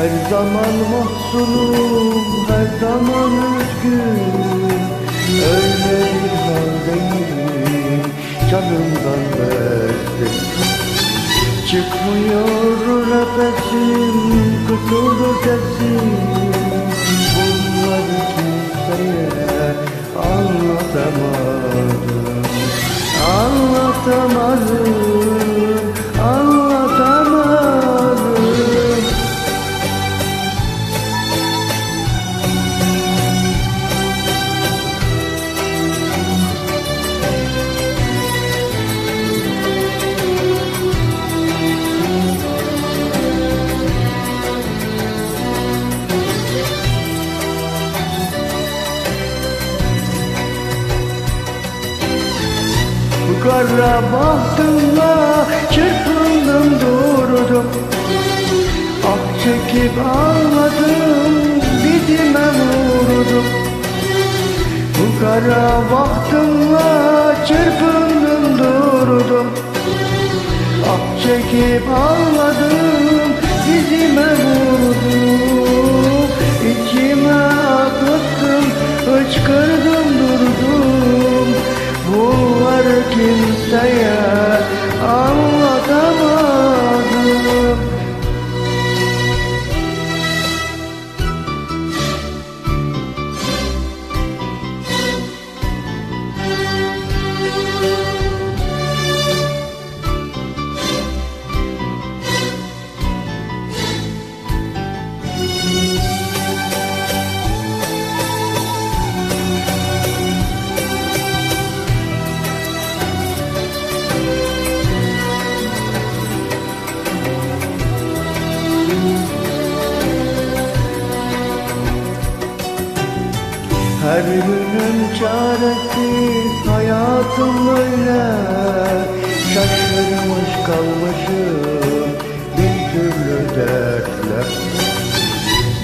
Her zaman mahzunum, her zaman üzgün Öyle bir haldeyim, canımdan bezdim Çıkmıyor nefesim, kısıldı sesim. Bunları kimseye anlatamadım kara bahtımla çırpındım durdum. Ah çekip ağladım dizime vurdum. Bu kara bahtımla çırpındım durdum. Ah çekip ağladım dizime vurdum Her günün çaresi hayatım öyle Şaşırmış kalmışım bir türlü dertle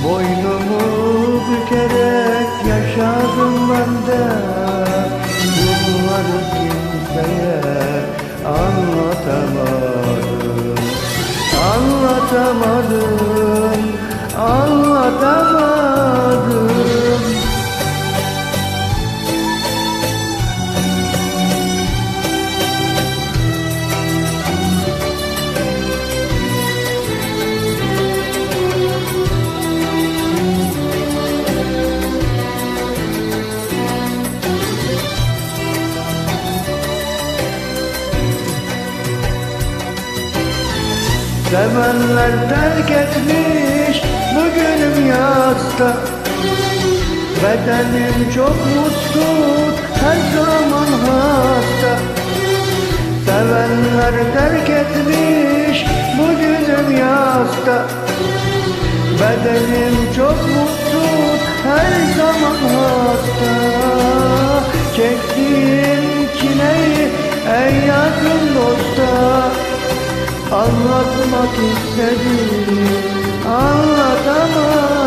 Boynumu bükerek yaşadım ben de. Bunları kimseye anlatamadım. Anlatamadım, anlatamadım Sevenler terk etmiş bugünüm yasta Bedenim çok mutsuz her zaman hasta Sevenler terk etmiş bugünüm yasta Bedenim çok mutsuz her zaman hasta Çektiğim çileyi ey yakın dosta Anlatmak istedim anlatamam.